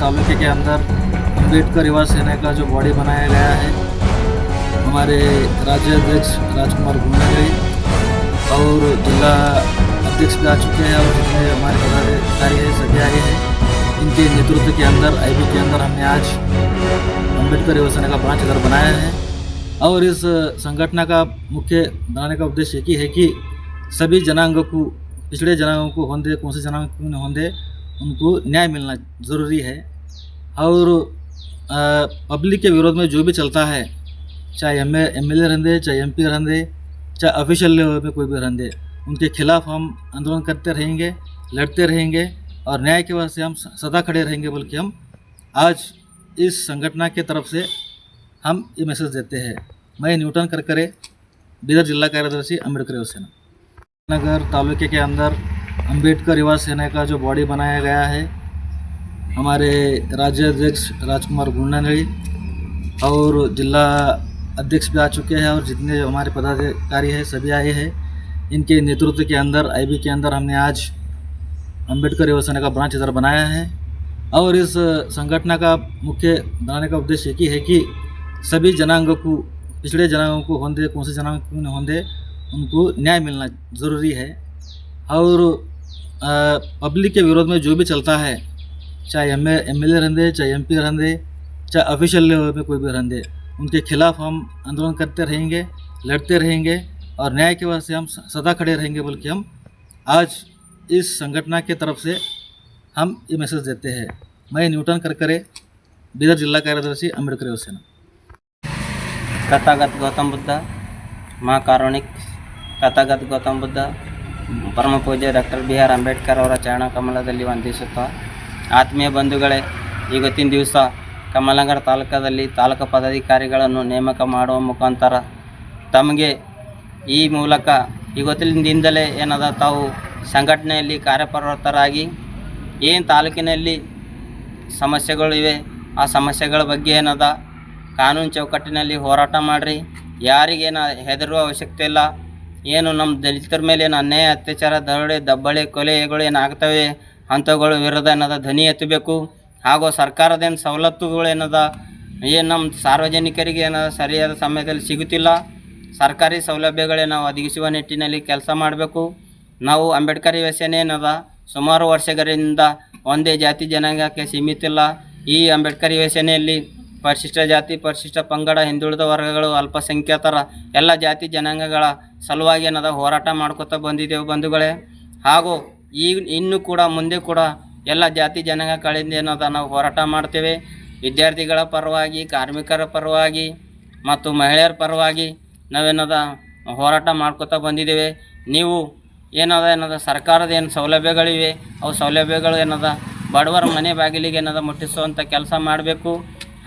तालुके के अंदर अंबेडकर युवा सेना का जो बॉडी बनाया गया है, हमारे राज्य अध्यक्ष राजकुमार गुंडगई और जिला अध्यक्ष भी आ चुके हैं और जितने हमारे पदाधिकारी हैं सभी आए हैं, इनके नेतृत्व के अंदर, आईबी के अंदर हमने आज अंबेडकर युवा सेना का ब्रांच इधर बनाया है। और इस संगठन का मुख्य बनाने का उद्देश्य एक ही है कि सभी जनांगों को, पिछड़े जनांगों को होंदे, कौन से जनांग क्यों होंदे उनको न्याय मिलना ज़रूरी है और पब्लिक के विरोध में जो भी चलता है, चाहे एम एम एल ए रहंदे, चाहे एम पी रहंदे, चाहे ऑफिशियल लेवल पे कोई भी रहंदे, उनके खिलाफ हम आंदोलन करते रहेंगे, लड़ते रहेंगे और न्याय के वास्ते हम सदा खड़े रहेंगे बल्कि हम आज इस संगठन के तरफ़ से हम ये मैसेज देते हैं। मैं न्यूटन करकरे, बीदर जिला कार्यदर्शी अंबेडकर सेना नगर, तालुके के अंदर अंबेडकर युवा सेना का जो बॉडी बनाया गया है, हमारे राज्य अध्यक्ष राजकुमार गुंडनगड़ी और जिला अध्यक्ष भी आ चुके हैं और जितने हमारे पदाधिकारी हैं, सभी आए हैं। इनके नेतृत्व के अंदर, आईबी के अंदर हमने आज अंबेडकर युवा सेना का ब्रांच इधर बनाया है। और इस संगठन का मुख्य बनाने का उद्देश्य एक ही है कि सभी जनांगों को, पिछड़े जनांगों को होंदे, कौन से जनांग होंदे, उनको न्याय मिलना ज़रूरी है। और पब्लिक के विरोध में जो भी चलता है, चाहे एम एम एल ए रहें चाहे एम पी रहें चाहे ऑफिशियल लेवल पे कोई भी रहें उनके खिलाफ हम आंदोलन करते रहेंगे, लड़ते रहेंगे और न्याय के वजह से हम सदा खड़े रहेंगे बल्कि हम आज इस संगठना के तरफ़ से हम ये मैसेज देते हैं। मैं न्यूटन करकरे, बीदर जिला कार्यदर्शी अंबेडकर सेना तथागत गौतम बुद्ध, महाकारुणिक, तथागत गौतम बुद्ध। ಪರಮ ಪೂಜ್ಯ ಡಾಕ್ಟರ್ ಬಿ ಆರ್ ಅಂಬೇಡ್ಕರ್ ಅವರ ಚರಣ ಕಮಲದಲ್ಲಿ ವಂದಿಸುತ್ತಾ, ಆತ್ಮೀಯ ಬಂಧುಗಳೇ ಇವತ್ತಿನ ದಿವಸ ಕಮಲನಗರ ತಾಲೂಕದಲ್ಲಿ ತಾಲೂಕು ಪದಾಧಿಕಾರಿಗಳನ್ನು ನೇಮಕ ಮಾಡುವ ಮುಖಾಂತರ ತಮಗೆ ಈ ಮೂಲಕ ಇವತ್ತಿನಿಂದಲೇ ಏನದ ತಾವು ಸಂಘಟನೆಯಲ್ಲಿ ಕಾರ್ಯಪ್ರವೃತ್ತರಾಗಿ ಏನು ತಾಲೂಕಿನಲ್ಲಿ ಸಮಸ್ಯೆಗಳಿವೆ ಆ ಸಮಸ್ಯೆಗಳ ಬಗ್ಗೆ ಏನದ, ಕಾನೂನು ಚೌಕಟ್ಟಿನಲ್ಲಿ ಹೋರಾಟ ಮಾಡಿರಿ, ಯಾರಿಗೇನು ಹೆದರುವ ಅವಶ್ಯಕತೆ ಇಲ್ಲ ಏನು ನಮ್ಮ ದಲಿತರ ಮೇಲೆ ಏನು ಅನ್ಯಾಯ, ಅತ್ಯಾಚಾರ, ದರೋಡೆ, ದಬ್ಬಳೆ ಕೊಲೆಗಳು ಏನು ಆಗ್ತವೆ? ಅಂಥವುಗಳ ವಿರುದ್ಧ ಏನದ ಧ್ವನಿ ಎತ್ತಬೇಕು. ಹಾಗೂ ಸರ್ಕಾರದೇನು ಸವಲತ್ತುಗಳು ಏನದ ಏನು ನಮ್ಮ ಸಾರ್ವಜನಿಕರಿಗೆ ಏನದ ಸರಿಯಾದ ಸಮಯದಲ್ಲಿ ಸಿಗುತ್ತಿಲ್ಲ. ಸರ್ಕಾರಿ ಸೌಲಭ್ಯಗಳೇ ನಾವು ಒದಗಿಸುವ ನಿಟ್ಟಿನಲ್ಲಿ ಕೆಲಸ ಮಾಡಬೇಕು. ನಾವು ಅಂಬೇಡ್ಕರ್ ಯೋಚನೆ ಏನದ? ಸುಮಾರು ವರ್ಷಗಳಿಂದ ಒಂದೇ ಜಾತಿ ಜನಾಂಗಕ್ಕೆ ಸೀಮಿತ ಇಲ್ಲ. ಈ ಅಂಬೇಡ್ಕರ್ ಯುವ ಸೇನೆಯಲ್ಲಿ ಪರಿಶಿಷ್ಟ ಜಾತಿ, ಪರಿಶಿಷ್ಟ ಪಂಗಡ, ಹಿಂದುಳಿದ ವರ್ಗಗಳು, ಅಲ್ಪಸಂಖ್ಯಾತರ, ಎಲ್ಲ ಜಾತಿ ಜನಾಂಗಗಳ ಸಲುವಾಗಿ ಏನದ ಹೋರಾಟ ಮಾಡ್ಕೋತಾ ಬಂದಿದ್ದೇವೆ ಬಂಧುಗಳೇ. ಹಾಗೂ ಈಗ ಇನ್ನೂ ಕೂಡ ಮುಂದೆ ಕೂಡ ಎಲ್ಲ ಜಾತಿ ಜನಾಂಗ ಕಡೆಯಿಂದ ಏನದ ನಾವು ಹೋರಾಟ ಮಾಡ್ತೇವೆ. ವಿದ್ಯಾರ್ಥಿಗಳ ಪರವಾಗಿ, ಕಾರ್ಮಿಕರ ಪರವಾಗಿ ಮತ್ತು ಮಹಿಳೆಯರ ಪರವಾಗಿ ನಾವೇನದ ಹೋರಾಟ ಮಾಡ್ಕೋತಾ ಬಂದಿದ್ದೇವೆ. ನೀವು ಏನದ ಏನದ ಸರ್ಕಾರದ ಏನು ಸೌಲಭ್ಯಗಳಿವೆ, ಅವು ಸೌಲಭ್ಯಗಳು ಏನದ ಬಡವರ ಮನೆ ಬಾಗಿಲಿಗೆ ಏನದ ಮುಟ್ಟಿಸುವಂಥ ಕೆಲಸ ಮಾಡಬೇಕು.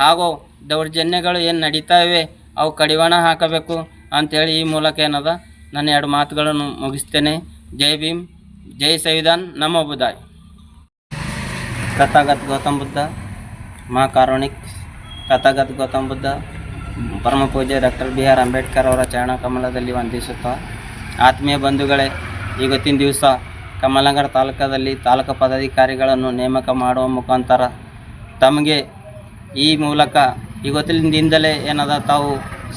ಹಾಗೂ ದೌರ್ಜನ್ಯಗಳು ಏನು ನಡೀತಾ ಇವೆ ಅವು ಕಡಿವಾಣ ಹಾಕಬೇಕು ಅಂಥೇಳಿ ಈ ಮೂಲಕ ಏನದ? ನನ್ನ ಎರಡು ಮಾತುಗಳನ್ನು ಮುಗಿಸ್ತೇನೆ. ಜೈ ಭೀಮ್, ಜೈ ಸಂವಿಧಾನ್, ನಮ್ಮ ಬುಧಾಯ್ ಕಥಾಗತ್ ಗೌತಮ್ ಬುದ್ಧ, ಮಾ ಕಾರುಣಿಕ್. ಕಥಾಗತ್ ಗೌತಮ್ ಬುದ್ಧ, ಪರಮ ಪೂಜೆ ಡಾಕ್ಟರ್ ಬಿ ಆರ್ ಅಂಬೇಡ್ಕರ್ ಅವರ ಚರಣ ಕಮಲದಲ್ಲಿ ವಂದಿಸುತ್ತಾ. ಆತ್ಮೀಯ ಬಂಧುಗಳೇ ಇವತ್ತಿನ ದಿವಸ ಕಮಲನಗರ ತಾಲೂಕದಲ್ಲಿ ತಾಲೂಕು ಪದಾಧಿಕಾರಿಗಳನ್ನು ನೇಮಕ ಮಾಡುವ ಮುಖಾಂತರ ತಮಗೆ ಈ ಮೂಲಕ ಇವತ್ತಿನಿಂದಲೇ ಏನದ ತಾವು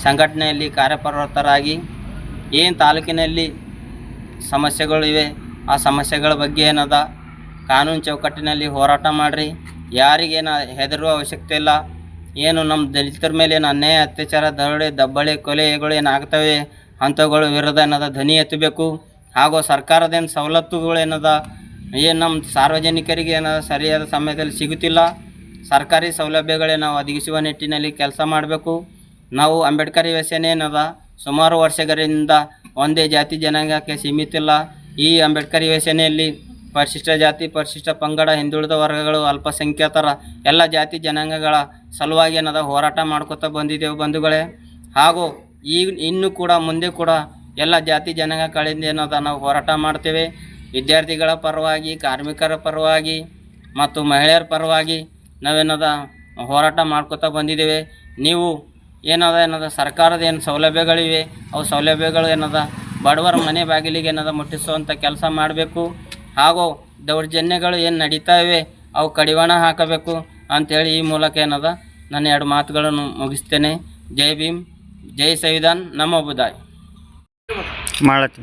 ಸಂಘಟನೆಯಲ್ಲಿ ಕಾರ್ಯಪ್ರವೃತ್ತರಾಗಿ ಏನು ತಾಲೂಕಿನಲ್ಲಿ ಸಮಸ್ಯೆಗಳಿವೆ ಆ ಸಮಸ್ಯೆಗಳ ಬಗ್ಗೆ ಏನದ ಕಾನೂನು ಚೌಕಟ್ಟಿನಲ್ಲಿ ಹೋರಾಟ ಮಾಡಿರಿ. ಯಾರಿಗೇನು ಹೆದರುವ ಅವಶ್ಯಕತೆ ಇಲ್ಲ. ಏನು ನಮ್ಮ ದಲಿತರ ಮೇಲೆ ಏನು ಅನ್ಯಾಯ, ಅತ್ಯಾಚಾರ, ದರೋಡೆ, ದಬ್ಬಳೆ, ಕೊಲೆಗಳು ಏನಾಗ್ತವೆ ಅಂಥವುಗಳು ವಿರುದ್ಧ ಏನದ ಧ್ವನಿ ಎತ್ತಬೇಕು. ಹಾಗೂ ಸರ್ಕಾರದೇನು ಸವಲತ್ತುಗಳು ಏನದ, ಏನು ನಮ್ಮ ಸಾರ್ವಜನಿಕರಿಗೆ ಏನದ ಸರಿಯಾದ ಸಮಯದಲ್ಲಿ ಸಿಗುತ್ತಿಲ್ಲ. ಸರ್ಕಾರಿ ಸೌಲಭ್ಯಗಳೇ ನಾವು ಒದಗಿಸುವ ನಿಟ್ಟಿನಲ್ಲಿ ಕೆಲಸ ಮಾಡಬೇಕು. ನಾವು ಅಂಬೇಡ್ಕರ್ ಯುವ ಸೇನೆ ಏನದ ಸುಮಾರು ವರ್ಷಗಳಿಂದ ಒಂದೇ ಜಾತಿ ಜನಾಂಗಕ್ಕೆ ಸೀಮಿತ ಇಲ್ಲ ಈ ಅಂಬೇಡ್ಕರ್ ಯುವ ಪರಿಶಿಷ್ಟ ಜಾತಿ, ಪರಿಶಿಷ್ಟ ಪಂಗಡ, ಹಿಂದುಳಿದ ವರ್ಗಗಳು, ಅಲ್ಪಸಂಖ್ಯಾತರ, ಎಲ್ಲ ಜಾತಿ ಜನಾಂಗಗಳ ಸಲುವಾಗಿ ಏನದ ಹೋರಾಟ ಮಾಡ್ಕೊತಾ ಬಂದಿದ್ದೇವೆ ಬಂಧುಗಳೇ. ಹಾಗೂ ಈ ಇನ್ನೂ ಕೂಡ ಮುಂದೆ ಕೂಡ ಎಲ್ಲ ಜಾತಿ ಜನಾಂಗಗಳಿಂದ ಏನದ ನಾವು ಹೋರಾಟ ಮಾಡ್ತೇವೆ. ವಿದ್ಯಾರ್ಥಿಗಳ ಪರವಾಗಿ, ಕಾರ್ಮಿಕರ ಪರವಾಗಿ ಮತ್ತು ಮಹಿಳೆಯರ ಪರವಾಗಿ ನಾವೇನದ ಹೋರಾಟ ಮಾಡ್ಕೋತಾ ಬಂದಿದ್ದೇವೆ. ನೀವು ಏನದ ಏನದ ಸರ್ಕಾರದ ಏನು ಸೌಲಭ್ಯಗಳಿವೆ, ಅವು ಸೌಲಭ್ಯಗಳು ಏನದ ಬಡವರ ಮನೆ ಬಾಗಿಲಿಗೆ ಏನದ ಮುಟ್ಟಿಸುವಂಥ ಕೆಲಸ ಮಾಡಬೇಕು. ಹಾಗೂ ದೌರ್ಜನ್ಯಗಳು ಏನು ನಡೀತಾ ಇವೆ, ಅವು ಕಡಿವಾಣ ಹಾಕಬೇಕು ಅಂಥೇಳಿ ಈ ಮೂಲಕ ಏನದ ನನ್ನ ಎರಡು ಮಾತುಗಳನ್ನು ಮುಗಿಸ್ತೇನೆ. ಜೈ ಭೀಮ್, ಜೈ ಸಂವಿಧಾನ್ ನಮ್ಮ ಬುದಾಯ್. ಮಾಡತ್ತಿ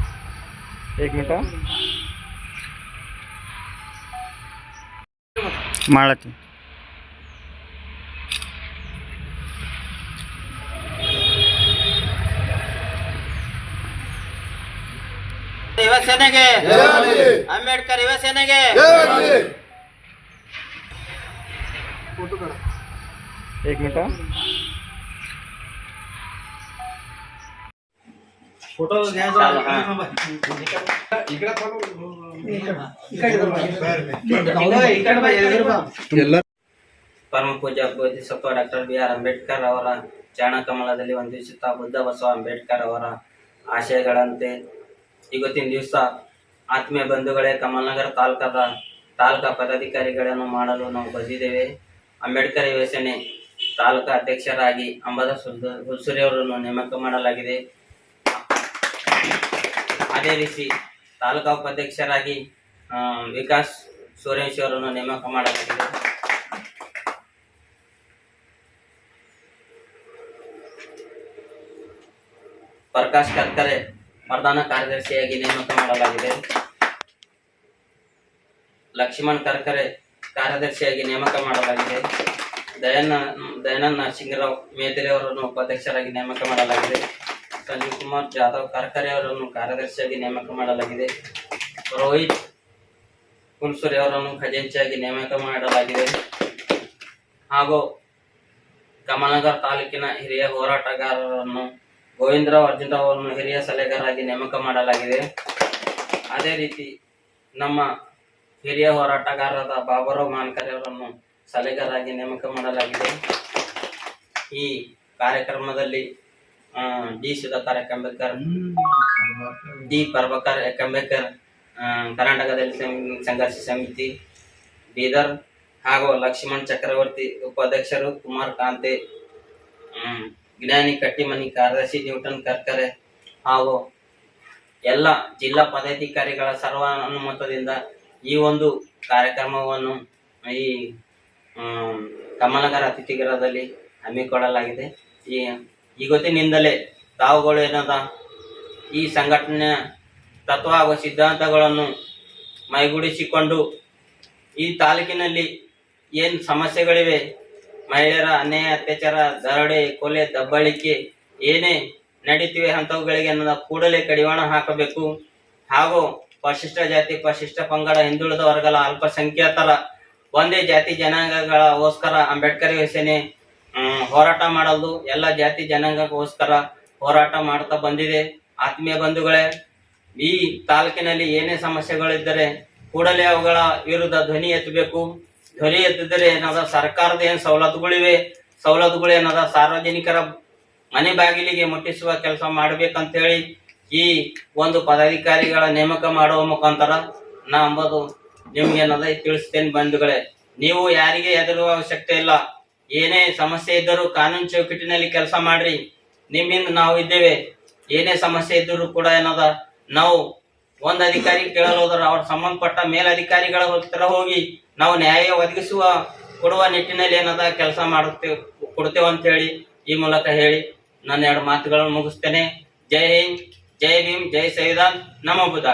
एक मिनिट ಮಾಡತ್ತಿ ಯುವ ಸೇನೆಗೆ ಅಂಬೇಡ್ಕರ್ ಯುವ ಸೇನೆಗೆ एक मिनिट ಪರಮ ಪೂಜ್ಯ Bodhisattva doctor B R Ambedkar ಅವರ ಚಾಣಕಮಲದಲ್ಲಿ ವಂದಿಸುತ್ತಾ ಬುದ್ಧ ಬಸವ ಅಂಬೇಡ್ಕರ್ ಅವರ ಆಶಯಗಳಂತೆ ಇವತ್ತಿನ ದಿವಸ ಆತ್ಮೀಯ ಬಂಧುಗಳೇ ಕಮಲನಗರ ತಾಲೂಕದ ತಾಲೂಕಾ ಪದಾಧಿಕಾರಿಗಳನ್ನು ಮಾಡಲು ನಾವು ಬಂದಿದ್ದೇವೆ. ಅಂಬೇಡ್ಕರ್ ಯೋಜನೆ ತಾಲೂಕಾ ಅಧ್ಯಕ್ಷರಾಗಿ ಅಂಬದ ಸುಲ್ದ ಹುಲ್ಸುರಿ ಅವರನ್ನು ನೇಮಕ ಮಾಡಲಾಗಿದೆ. ರೀತಿ ತಾಲೂಕಾ ಉಪಾಧ್ಯಕ್ಷರಾಗಿ ವಿಕಾಸ್ ಸುರೇಶ್ ಅವರನ್ನು ನೇಮಕ ಮಾಡಲಾಗಿದೆ. ಪ್ರಕಾಶ್ ಕರ್ಕರೆ ಪ್ರಧಾನ ಕಾರ್ಯದರ್ಶಿಯಾಗಿ ನೇಮಕ ಮಾಡಲಾಗಿದೆ. ಲಕ್ಷ್ಮಣ್ ಕರ್ಕರೆ ಕಾರ್ಯದರ್ಶಿಯಾಗಿ ನೇಮಕ ಮಾಡಲಾಗಿದೆ. ದಯಾನ ದಯಾನಂದ ನರಸಿಂಗರಾವ್ ಮೇದಿರೆ ಅವರನ್ನು ಉಪಾಧ್ಯಕ್ಷರಾಗಿ ನೇಮಕ ಮಾಡಲಾಗಿದೆ. ಸಂಜೀವ್ ಕುಮಾರ್ ಜಾಧವ್ ಕರ್ಕರೆ ಅವರನ್ನು ಕಾರ್ಯದರ್ಶಿಯಾಗಿ ನೇಮಕ ಮಾಡಲಾಗಿದೆ. ರೋಹಿತ್ ಕುಲ್ಸುರಿ ಅವರನ್ನು ಖಜಾಂಚಿಯಾಗಿ ನೇಮಕ ಮಾಡಲಾಗಿದೆ. ಹಾಗೂ ಕಮಲನಗರ ತಾಲೂಕಿನ ಹಿರಿಯ ಹೋರಾಟಗಾರರನ್ನು ಗೋವಿಂದರಾವ್ ಅರ್ಜುನರಾವ್ ಅವರನ್ನು ಹಿರಿಯ ಸಲಹೆಗಾರರಾಗಿ ನೇಮಕ ಮಾಡಲಾಗಿದೆ. ಅದೇ ರೀತಿ ನಮ್ಮ ಹಿರಿಯ ಹೋರಾಟಗಾರರಾದ ಬಾಬುರಾವ್ ಮಾನ್ಕರ್ ಅವರನ್ನು ಸಲಹೆಗಾರರಾಗಿ ನೇಮಕ ಮಾಡಲಾಗಿದೆ. ಈ ಕಾರ್ಯಕ್ರಮದಲ್ಲಿ ಡಿ ಸುಧಾಕರ್ ಕಂಬೇಕರ್ ಡಿ ಪ್ರಭಾಕರ್ ಕಂಬೇಕರ್ ಆ, ಕರ್ನಾಟಕದಲ್ಲಿ ಸಂಘರ್ಷ ಸಮಿತಿ ಬೀದರ್ ಹಾಗೂ ಲಕ್ಷ್ಮಣ್ ಚಕ್ರವರ್ತಿ ಉಪಾಧ್ಯಕ್ಷರು ಕುಮಾರ್ ಕಾಂತೆ ಜ್ಞಾನಿ ಕಟ್ಟಿಮನಿ ಕಾರ್ಯದರ್ಶಿ ನ್ಯೂಟನ್ ಕರ್ಕರೆ ಹಾಗೂ ಎಲ್ಲ ಜಿಲ್ಲಾ ಪದಾಧಿಕಾರಿಗಳ ಸರ್ವಾನುಮತದಿಂದ ಈ ಒಂದು ಕಾರ್ಯಕ್ರಮವನ್ನು ಈ ಕಮಲಗರ ಅತಿಥಿಗೃಹದಲ್ಲಿ ಹಮ್ಮಿಕೊಳ್ಳಲಾಗಿದೆ. ಈ ಇವತ್ತಿನಿಂದಲೇ ತಾವುಗಳು ಏನದ? ಈ ಸಂಘಟನೆಯ ತತ್ವ ಹಾಗೂ ಸಿದ್ಧಾಂತಗಳನ್ನು ಮೈಗೂಡಿಸಿಕೊಂಡು ಈ ತಾಲೂಕಿನಲ್ಲಿ ಏನು ಸಮಸ್ಯೆಗಳಿವೆ? ಮಹಿಳೆಯರ ಅನ್ಯಾಯ, ಅತ್ಯಾಚಾರ, ದರೋಡೆ, ಕೊಲೆ, ದಬ್ಬಾಳಿಕೆ ಏನೇ ನಡೀತಿವೆ ಅಂಥವುಗಳಿಗೆ ನನ್ನ ಕೂಡಲೇ ಕಡಿವಾಣ ಹಾಕಬೇಕು. ಹಾಗೂ ಪಶಿಷ್ಟ ಜಾತಿ ಪರಿಶಿಷ್ಟ ಪಂಗಡ ಹಿಂದುಳಿದ ವರ್ಗಗಳ ಅಲ್ಪಸಂಖ್ಯಾತರ, ಒಂದೇ ಜಾತಿ ಜನಾಂಗಗಳಗೋಸ್ಕರ ಅಂಬೇಡ್ಕರ್ ಯೋಜನೆ ಹೋರಾಟ ಮಾಡಲು ಎಲ್ಲ ಜಾತಿ ಜನಾಂಗಕ್ಕೋಸ್ಕರ ಹೋರಾಟ ಮಾಡ್ತಾ ಬಂದಿದೆ. ಆತ್ಮೀಯ ಬಂಧುಗಳೇ, ಈ ತಾಲೂಕಿನಲ್ಲಿ ಏನೇ ಸಮಸ್ಯೆಗಳಿದ್ದರೆ ಕೂಡಲೇ ಅವುಗಳ ವಿರುದ್ಧ ಧ್ವನಿ ಎತ್ತಬೇಕು. ಧ್ವನಿ ಎತ್ತಿದರೆ ಏನಾದ ಸರ್ಕಾರದ ಏನು ಸವಲತ್ತುಗಳಿವೆ? ಸವಲತ್ತುಗಳು ಏನಾದ ಸಾರ್ವಜನಿಕರ ಮನೆ ಬಾಗಿಲಿಗೆ ಮುಟ್ಟಿಸುವ ಕೆಲಸ ಮಾಡ್ಬೇಕಂತ ಹೇಳಿ ಈ ಒಂದು ಪದಾಧಿಕಾರಿಗಳ ನೇಮಕ ಮಾಡುವ ಮುಖಾಂತರ ನಾ ಅಂಬೋದು ನಿಮ್ಗೆ ಏನದ ತಿಳಿಸ್ತೇನೆ ಬಂಧುಗಳೇ. ನೀವು ಯಾರಿಗೆ ಹೆದರುವ ಅವಶ್ಯಕತೆ ಇಲ್ಲ. ಏನೇ ಸಮಸ್ಯೆ ಇದ್ದರೂ ಕಾನೂನು ಚೌಕಟ್ಟಿನಲ್ಲಿ ಕೆಲಸ ಮಾಡ್ರಿ. ನಿಮ್ಮಿಂದ ನಾವು ಇದ್ದೇವೆ. ಏನೇ ಸಮಸ್ಯೆ ಇದ್ದರೂ ಕೂಡ ಏನದ? ನಾವು ಒಂದ್ ಅಧಿಕಾರಿ ಕೇಳಲು ಹೋದ್ರೆ ಅವ್ರ ಸಂಬಂಧಪಟ್ಟ ಮೇಲಧಿಕಾರಿಗಳ ಹತ್ರ ಹೋಗಿ ನಾವು ನ್ಯಾಯ ಒದಗಿಸುವ, ಕೊಡುವ ನಿಟ್ಟಿನಲ್ಲಿ ಏನದ ಕೆಲಸ ಮಾಡುತ್ತೇವೆ ಕೊಡ್ತೇವೆ ಅಂತ ಹೇಳಿ ಈ ಮೂಲಕ ಹೇಳಿ ನನ್ನ ಎರಡು ಮಾತುಗಳನ್ನು ಮುಗಿಸ್ತೇನೆ. ಜೈ ಹಿಂದ್, ಜೈ ಭೀಮ್, ಜೈ ಸೈದಾನ್, ನಮೋ ಬುದ್ಧ